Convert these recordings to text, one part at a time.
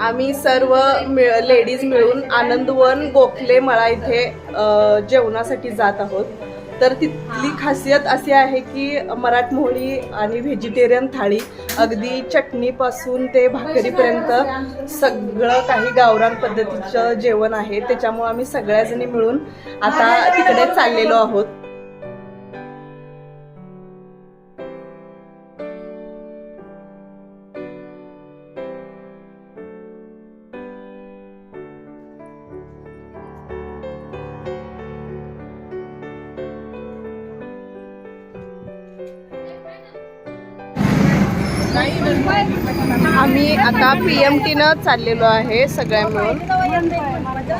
आम्ही सर्व मिळ लेडीज मिळून आनंदवन गोखले मळा इथे जेवणासाठी जात आहोत. तर तिथली खासियत अशी आहे की मराठमोळी आणि व्हेजिटेरियन थाळी अगदी चटणीपासून ते भाकरीपर्यंत सगळं काही गावरान पद्धतीचं जेवण आहे. त्याच्यामुळे आम्ही सगळ्याजणी मिळून आता तिकडे चाललेलो आहोत. आम्ही आता पी एम टीनं चाललेलो आहे सगळ्या मिळून.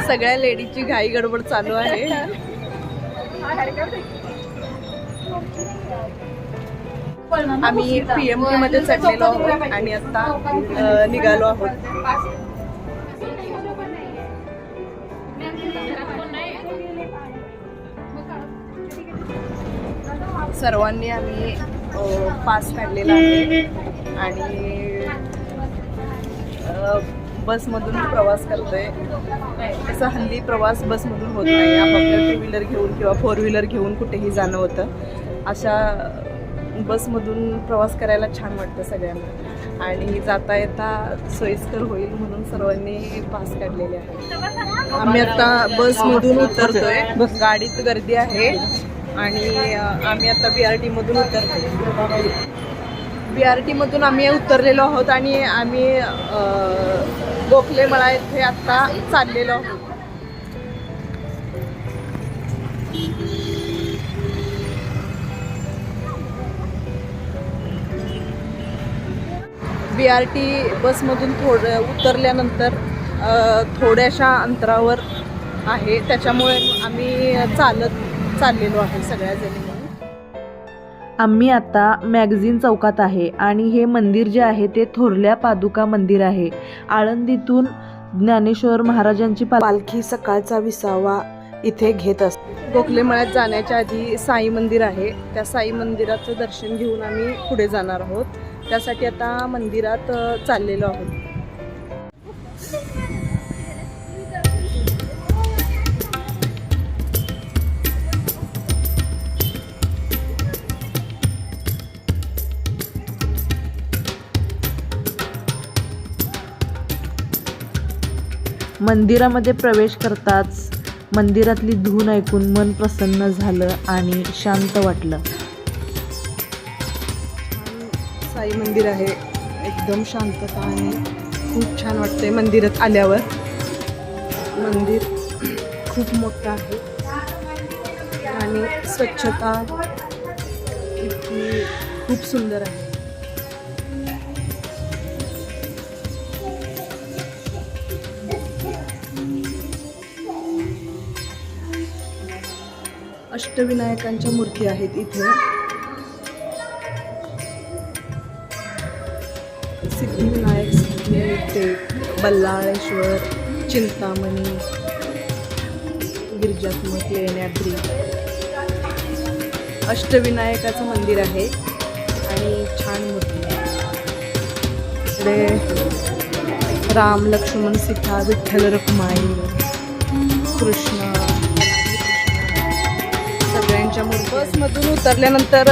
सगळ्या लेडीजची घाई गडबड चालू आहे. आम्ही पी एम टी मध्ये चढलेलो आहोत आणि आता निघालो आहोत. सर्वांनी आम्ही पास काढलेला आहे. आणि बसमधून प्रवास करतोय. तसं हल्ली प्रवास बसमधून होत नाही. आपापल्या टू व्हीलर घेऊन किंवा फोर व्हीलर घेऊन कुठेही जाणं होतं. अशा बसमधून प्रवास करायला छान वाटतं सगळ्यांना. आणि जाता येता सोयीस्कर होईल म्हणून सर्वांनी पास काढलेले आहे आम्ही आता बसमधून उतरतोय. गाडीत गर्दी आहे. आणि आम्ही आता बी आर टीमधून उतरतोय. बी आर टीमधून आम्ही उतरलेलो आहोत आणि आम्ही गोखले मळा येथे आत्ता चाललेलो आहोत. बी आर टी बसमधून थोडं उतरल्यानंतर थोड्याशा अंतरावर आहे. त्याच्यामुळे आम्ही चालत चाललेलो आहे सगळ्याजणी. आम्ही आता मॅगझिन चौकात आहे आणि हे मंदिर जे आहे ते थोरल्या पादुका मंदिर आहे. आळंदीतून ज्ञानेश्वर महाराजांची पालखी सकाळचा विसावा इथे घेत असते गोखले मळ्यात जाण्याच्या आधी साई मंदिर आहे. त्या साई मंदिराचं दर्शन घेऊन आम्ही पुढे जाणार आहोत. त्यासाठी आता मंदिरात चाललेलो आहोत. मंदिरामध्ये प्रवेश करताच मंदिरातली धून ऐकून मन प्रसन्न झालं आणि शांत वाटलं. साई मंदिर आहे. एकदम शांतता आहे. खूप छान वाटते मंदिरात आल्यावर. मंदिर खूप मोठं आहे. आणि स्वच्छता खूप सुंदर आहे. अष्टविनायकांच्या मूर्ती आहेत इथे. सिद्धिविनायक सिद्धी बल्लाळेश्वर चिंतामणी गिरिजात्मक लेण्याद्री अष्टविनायकाचं मंदिर आहे आणि छान मूर्ती इकडे राम लक्ष्मण सीता विठ्ठल रखुमाई कृष्ण मूर्ती बसमधून उतरल्यानंतर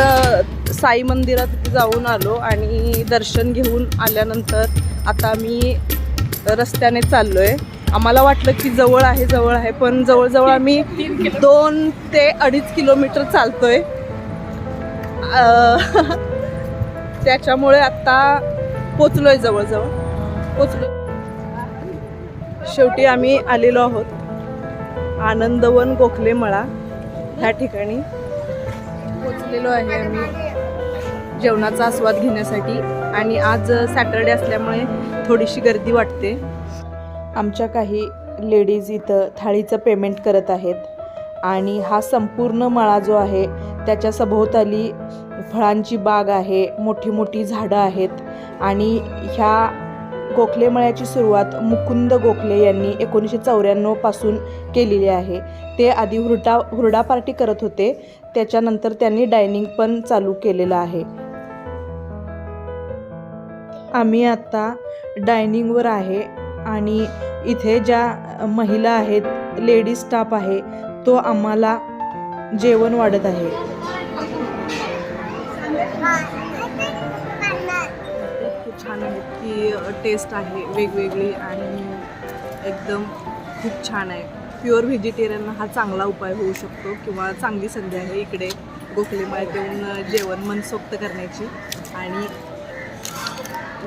साई मंदिरात जाऊन आलो आणि दर्शन घेऊन आल्यानंतर आता मी रस्त्याने चाललोय. आम्हाला वाटलं की जवळ आहे जवळ आहे पण जवळजवळ आम्ही दोन ते अडीच किलोमीटर चालतोय. त्याच्यामुळे आता पोचलोय जवळजवळ. पोचलो. शेवटी आम्ही आलेलो आहोत. आनंदवन गोखले मळा. ह्या ठिकाणी पोचलेलो आहे आम्ही जेवणाचा आस्वाद घेण्यासाठी. आणि आज सॅटरडे असल्यामुळे थोडीशी गर्दी वाटते. आमच्या काही लेडीज इथं थाळीचं पेमेंट करत आहेत. आणि हा संपूर्ण मळा जो आहे त्याच्या सभोवताली फळांची बाग आहे मोठी मोठी झाडं आहेत. आणि ह्या गोखले मळ्याची सुरुवात मुकुंद गोखले यांनी एकोणीसशे चौऱ्याण्णवपासून केलेली आहे. ते आधी हुरडा हुरडा पार्टी करत होते. त्याच्यानंतर त्यांनी डायनिंग पण चालू केलेलं आहे. आम्ही आता डायनिंगवर आहे आणि इथे ज्या महिला आहेत लेडीज स्टाफ आहे तो आम्हाला जेवण वाढत आहे. खूप छान आहे की टेस्ट आहे वेगवेगळी आणि एकदम खूप छान आहे. प्युअर व्हेजिटेरियन हा चांगला उपाय होऊ शकतो किंवा चांगली संधी आहे इकडे गोखलेमाळ्यात येऊन जेवण मनसोक्त करण्याची आणि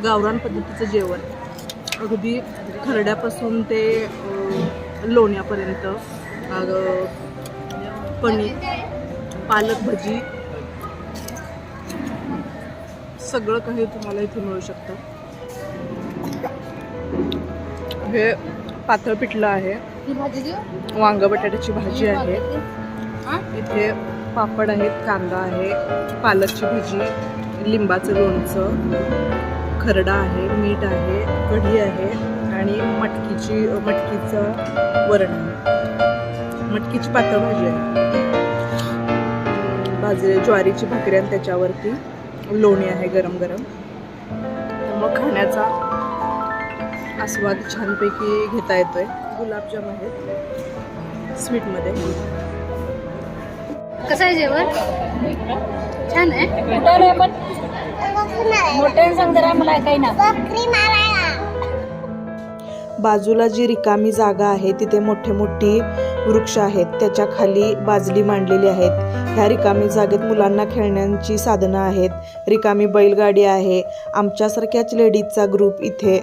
गावरान पद्धतीचं जेवण. अगदी खरड्यापासून ते लोण्यापर्यंत पनीर पालक भजी सगळं काही तुम्हाला इथे मिळू शकतं. हे पातळ पिठलं आहे. वांग बटाट्याची भाजी आहे. इथे पापड आहेत कांदा आहे पालकची भजी लिंबाचं लोणचं खरडा आहे मीठ आहे कढी आहे आणि मटकीची मटकीचं वरण आहे. मटकीची पातळ भाजी आहे. भाजले ज्वारीची भाकरी आणि त्याच्यावरती लोणी आहे गरम गरम. मग खाण्याचा आस्वाद छानपैकी घेता येतोय. गुलाबजाम आहेत. स्वीटमध्ये. कसं आहे जेवण? छान आहे. कुठं आहे पण मोठ्याने सांग जरा मला काही ना. बाजूला जी रिकामी जागा आहे तिथे मोठे मोठी वृक्ष आहेत. त्याच्याखाली बाजली मांडलेली आहेत. ह्या रिकामी जागेत मुलांना खेळण्याची साधनं आहेत. रिकामी बैलगाडी आहे. आमच्यासारख्याच लेडीजचा ग्रुप इथे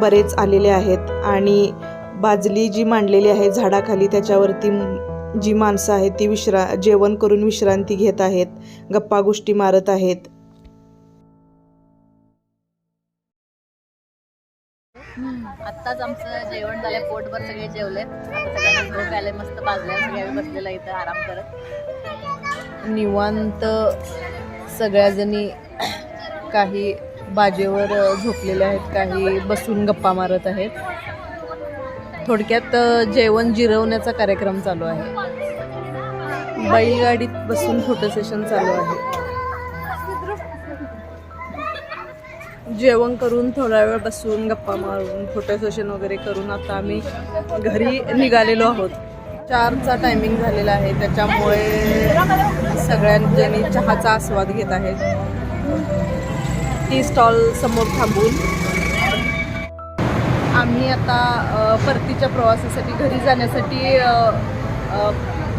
बरेच आलेले आहेत. आणि बाजली जी मांडलेली आहे झाडाखाली त्याच्यावरती जी माणसं आहेत ती विश्रा जेवण करून विश्रांती घेत आहेत. गप्पा गोष्टी मारत आहेत. आत्ताच आमचं जेवण झालंय पोटभर सगळे जेवले. सगळ्यांना झोप आले मस्त बाजल्या सगळ्या बसलेला इथं आराम करत. निवांत सगळ्याजणी काही बाजेवर झोपलेले आहेत काही बसून गप्पा मारत आहेत. थोडक्यात जेवण जिरवण्याचा कार्यक्रम चालू आहे. बैलगाडीत बसून फोटो सेशन चालू आहे. जेवण करून थोडा वेळ बसून गप्पा मारून फोटो सेशन वगैरे करून आता आम्ही घरी निघालेलो आहोत. चारचा टायमिंग झालेला आहे. त्याच्यामुळे सगळ्यांजणी चहाचा आस्वाद घेत आहेत. टी स्टॉल समोर थांबून. आम्ही आता परतीच्या प्रवासासाठी घरी जाण्यासाठी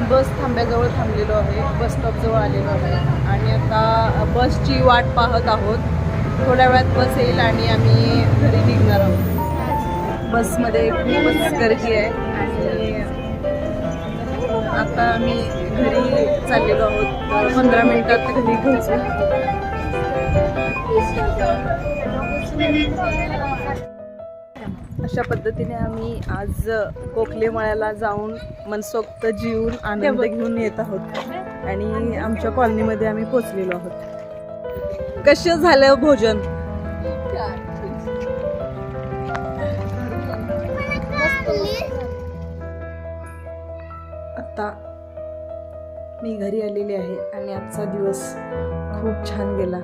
बस थांब्याजवळ थांबलेलो आहे. बस स्टॉपजवळ आलेलो आहे. आणि आता बसची वाट पाहत आहोत. थोड्या वेळात बस येईल आणि आम्ही घरी निघणार आहोत. बसमध्ये खूपच गर्दी आहे. आणि आता आम्ही घरी चाललेलो आहोत. पंधरा मिनिटात घरी पोहोचू अशा पद्धतीने आम्ही आज कोकले मळ्याला जाऊन मनसोक्त जीवन आनंद घेऊन येत आहोत. आणि आमच्या कॉलनीमध्ये आम्ही पोचलेलो आहोत. कसं झालं भोजन? आता मी घरी आलेली आहे आणि आजचा दिवस खूप छान गेला.